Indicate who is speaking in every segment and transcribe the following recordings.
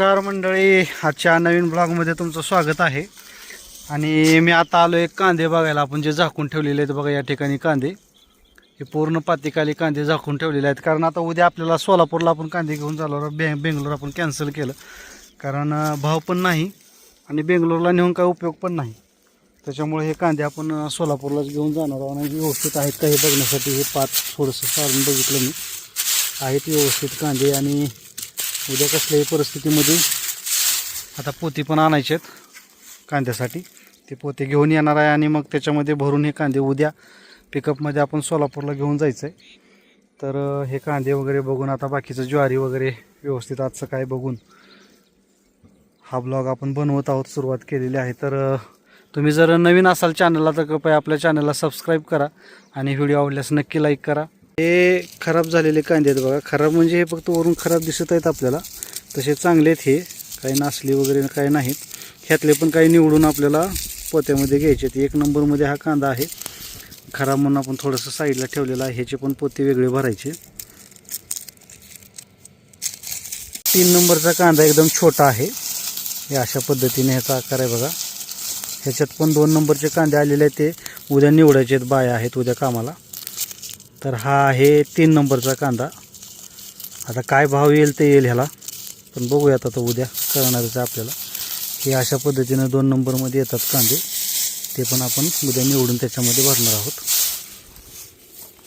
Speaker 1: नमस्कार मंडळी. आजच्या नवीन ब्लॉगमध्ये तुमचं स्वागत आहे. आणि मी आता आलो एक कांदे बघायला. आपण जे झाकून ठेवलेले आहेत बघा या ठिकाणी कांदे. हे पूर्ण पातिकाली कांदे झाकून ठेवलेले आहेत. कारण आता उद्या आपल्याला सोलापूरला आपण कांदे घेऊन चाललो बे बेंगलोर आपण कॅन्सल केलं. कारण भाव पण नाही आणि बेंगलोरला नेऊन काय उपयोग पण नाही. त्याच्यामुळे हे कांदे आपण सोलापूरलाच घेऊन जाणार आहोत. आणि व्यवस्थित आहेत का हे बघण्यासाठी हे पाच थोडंसं सारून बघितलं मी. आहेत व्यवस्थित कांदे आणि उद्या कसल्याही परिस्थितीमध्ये आता पोती पण आणायचे आहेत कांद्यासाठी. ते पोते घेऊन येणार आहे आणि मग त्याच्यामध्ये भरून हे कांदे उद्या पिकअपमध्ये आपण सोलापूरला घेऊन जायचं आहे तर हे कांदे वगैरे बघून आता बाकीचं ज्वारी वगैरे व्यवस्थित आजचं काय बघून हा ब्लॉग आपण बनवत आहोत सुरुवात केलेली आहे. तर तुम्ही जर नवीन असाल चॅनलला तर कृपया आपल्या चॅनलला सबस्क्राईब करा आणि व्हिडिओ आवडल्यास नक्की लाईक करा. हे खराब झालेले कांदे आहेत बघा. खराब म्हणजे हे फक्त वरून खराब दिसत आहेत आपल्याला. तसे चांगले आहेत हे. काही नासले वगैरे काही नाहीत. ह्यातले पण काही निवडून आपल्याला पोत्यामध्ये घ्यायचे आहेत. एक नंबरमध्ये हा कांदा आहे. खराब म्हणून आपण थोडंसं साईडला ठेवलेलं आहे. ह्याचे पण पोते वेगळे भरायचे. तीन नंबरचा कांदा एकदम छोटा आहे. हे अशा पद्धतीने ह्याचा आकार आहे बघा. ह्याच्यात पण दोन नंबरचे कांदे आलेले आहेत ते. उद्या निवडायचे आहेत बाया आहेत उद्या कामाला. तर हा आहे तीन नंबरचा कांदा. आता काय भाव येईल ते येईल ह्याला. पण बघूयात आता उद्या करणारच आहे आपल्याला. हे अशा पद्धतीनं दोन नंबरमध्ये येतात कांदे. ते पण आपण उद्या निवडून त्याच्यामध्ये भरणार आहोत.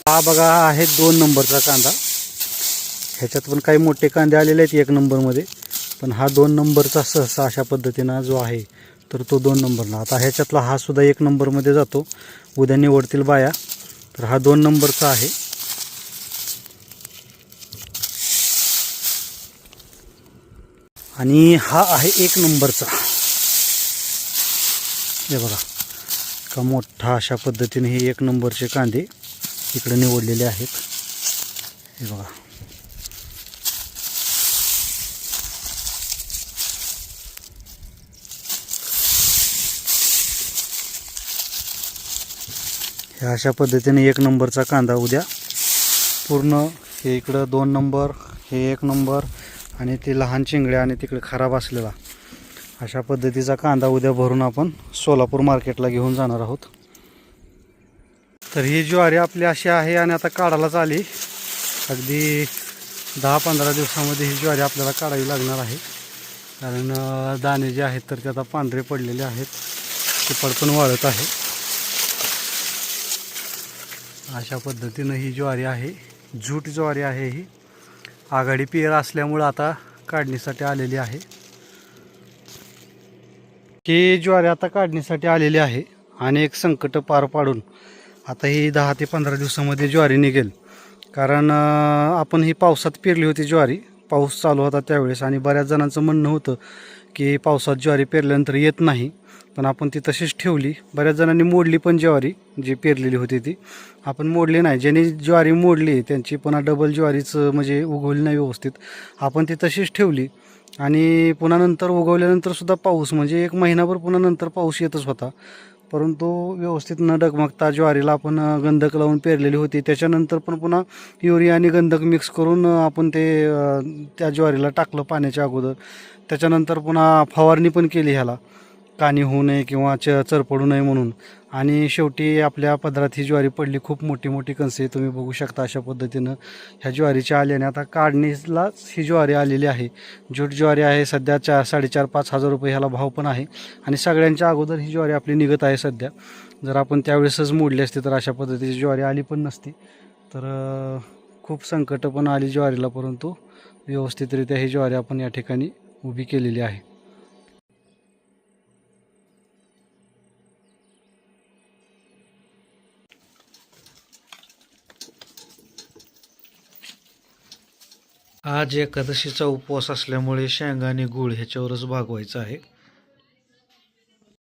Speaker 1: हा बघा आहे दोन नंबरचा कांदा. ह्याच्यात पण काही मोठे कांदे आलेले आहेत एक नंबरमध्ये. पण हा दोन नंबरचा सहसा अशा पद्धतीनं जो आहे तर तो दोन नंबरला आता ह्याच्यातला हा सुद्धा एक नंबरमध्ये जातो. उद्या निवडतील बाया. तर हा दोन नंबरचा आहे. आणि हा आहे एक नंबरचा. हे बघा का मोठा अशा पद्धतीने हे एक नंबरचे कांदे इकडे निवडलेले आहेत. हे बघा. ह्या अशा पद्धतीने एक नंबरचा कांदा उद्या. पूर्ण हे इकडं दोन नंबर हे एक नंबर आणि ते लहान चिंगड्या आणि तिकडे खराब असलेला. अशा पद्धतीचा कांदा उद्या भरून आपण सोलापूर मार्केटला घेऊन जाणार आहोत. तर ही ज्वारी आपली अशी आहे आणि आता काढायलाच आली. अगदी दहा पंधरा दिवसामध्ये ही ज्वारी आपल्याला काढावी लागणार आहे. कारण दाणे जे आहेत तर ते आता पांढरे पडलेले आहेत. ते पडपण वाळत आहे. अशा पद्धतीनं ही ज्वारी आहे. झूट ज्वारी आहे ही. आघाडी पेर असल्यामुळं आता काढणीसाठी आलेली आहे. ही ज्वारी आता काढणीसाठी आलेली आहे अनेक संकट पार पाडून आता ही दहा ते पंधरा दिवसामध्ये ज्वारी निघेल. कारण आपण ही पावसात पेरली होती ज्वारी. पाऊस चालू होता त्यावेळेस आणि बऱ्याच जणांचं म्हणणं होतं की पावसात ज्वारी पेरल्यानंतर येत नाही. पण आपण ती तशीच ठेवली. बऱ्याच जणांनी मोडली पण ज्वारी जी पेरलेली होती ती. आपण मोडली नाही. ज्यांनी ज्वारी मोडली त्यांची पुन्हा डबल ज्वारीचं म्हणजे उगवली नाही व्यवस्थित. आपण ती तशीच ठेवली. आणि पुन्हा नंतर उगवल्यानंतर सुद्धा पाऊस म्हणजे एक महिनाभर पुन्हा नंतर पाऊस येतच होता. परंतु व्यवस्थित न डगमगता ज्वारीला आपण गंधक लावून पेरलेली होती. त्याच्यानंतर पण पुन्हा युरिया आणि गंधक मिक्स करून आपण ते त्या ज्वारीला टाकलं पाण्याच्या अगोदर. त्याच्यानंतर पुन्हा फवारणी पण केली ह्याला. कानी होऊ नये किंवा च चरपडू नये म्हणून. आणि शेवटी आपल्या पदरात ही ज्वारी पडली खूप मोठी मोठी कणसे तुम्ही बघू शकता अशा पद्धतीनं. ह्या ज्वारीच्या आल्याने आता काढणीलाच ही ज्वारी आलेली आहे. जूट ज्वारी आहे सध्या चार साडेचार पाच हजार रुपये ह्याला भाव पण आहे. आणि सगळ्यांच्या अगोदर ही ज्वारी आपली निघत आहे सध्या. जर आपण त्यावेळेसच मोडली असती तर अशा पद्धतीची ज्वारी आली पण नसती. तर खूप संकट पण आली ज्वारीला परंतु व्यवस्थितरित्या ही ज्वारी आपण या ठिकाणी उभी केलेली आहे. आज एकादशीचा उपवास असल्यामुळे शेंगा आणि गूळ ह्याच्यावरच भागवायचा आहे.